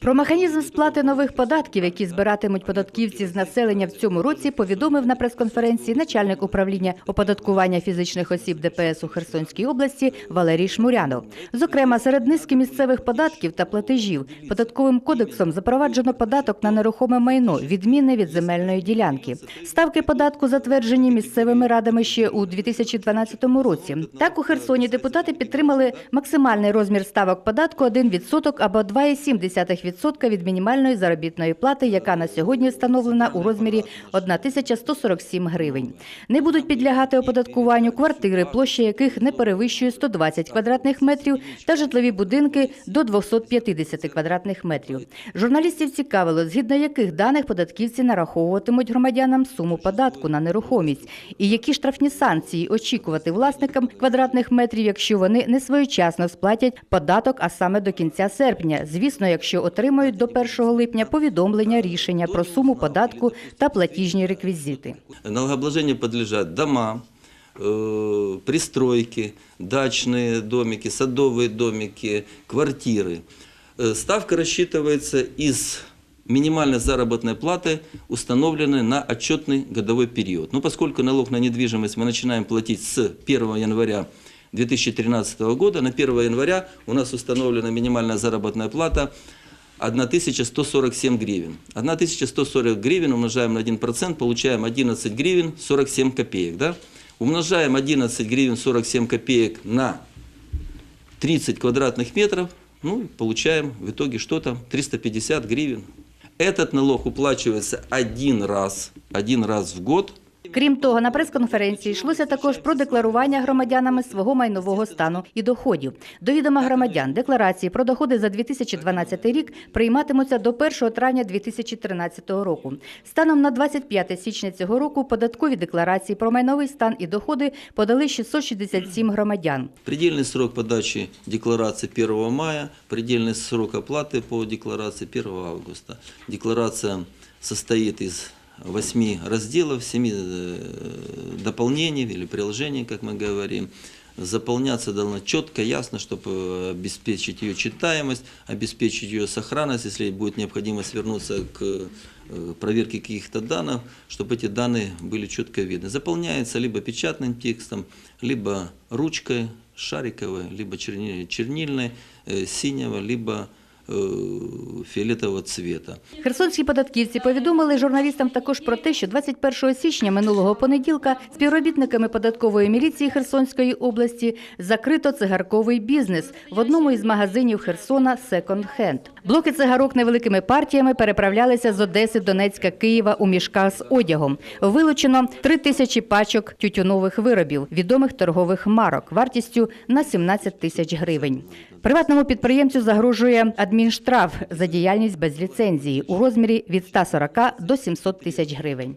Про механізм сплати нових податків, які збиратимуть податківці з населення в цьому році, повідомив на прес-конференції начальник управління оподаткування фізичних осіб ДПС у Херсонській області Валерій Шмурянов. Зокрема, серед низки місцевих податків та платежів податковим кодексом запроваджено податок на нерухоме майно, відмінне від земельної ділянки. Ставки податку затверджені місцевими радами ще у 2012 році. Так у Херсоні депутати підтримали максимальний розмір ставок податку 1% або 2,7% від мінімальної заробітної плати, яка на сьогодні встановлена у розмірі 1147 гривень. Не будуть підлягати оподаткуванню квартири, площа яких не перевищує 120 квадратних метрів, та житлові будинки до 250 квадратних метрів. Журналістів цікавило, згідно яких даних податківці нараховуватимуть громадянам суму податку на нерухомість, і які штрафні санкції очікувати власникам квадратних метрів, якщо вони не своєчасно сплатять податок, а саме до кінця серпня. Звісно, якщо отримають до 1 липня повідомлення рішення про суму податку та платіжні реквізити. Налогообложению подлежат дома, э, пристройки, дачные домики, садовые домики, квартиры. Э, Ставка рассчитывается из минимальной заработной платы, установленной на отчетный годовой период. Но поскольку налог на недвижимость мы начинаем платить с 1 января 2013 года, на 1 января у нас установлена минимальная заработная плата 1147 гривен. 1140 гривен умножаем на 1%, получаем 11 гривен 47 копеек. Да? Умножаем 11 гривен 47 копеек на 30 квадратных метров, ну, и получаем в итоге что там? 350 гривен. Этот налог уплачивается один раз, один раз в год, Крім того, на прес-конференції йшлося також про декларування громадянами свого майнового стану і доходів. До відома громадян декларації про доходи за 2012 рік прийматимуться до 1 травня 2013 року. Станом на 25 січня цього року податкові декларації про майновий стан і доходи подали 667 громадян. Предельный срок подачи декларации 1 мая, предельный срок оплаты по декларации 1 августа. Декларация состоит из восьми разделов, семи э, дополнений или приложений, как мы говорим. Заполняться должно четко, ясно, чтобы обеспечить ее читаемость, обеспечить ее сохранность, если будет необходимость вернуться к э, проверке каких-то данных, чтобы эти данные были четко видны. Заполняется либо печатным текстом, либо ручкой шариковой, либо черни- чернильной, э, синего, либо э, цвіта. цвета. Херсонські податківці повідомили журналістам також про те, що 21 січня минулого понеділка співробітниками податкової міліції Херсонської області закрито цигарковий бізнес в одному із магазинів Херсона «Секонд Хенд». Блоки цигарок невеликими партіями переправлялися з Одеси, Донецька, Києва у мішках з одягом. Вилучено три тисячі пачок тютюнових виробів, відомих торгових марок, вартістю на 17 тисяч гривень. Приватному підприємцю загрожує адмінштраф за діяльність без ліцензії у розмірі від 140 до 700 тисяч гривень.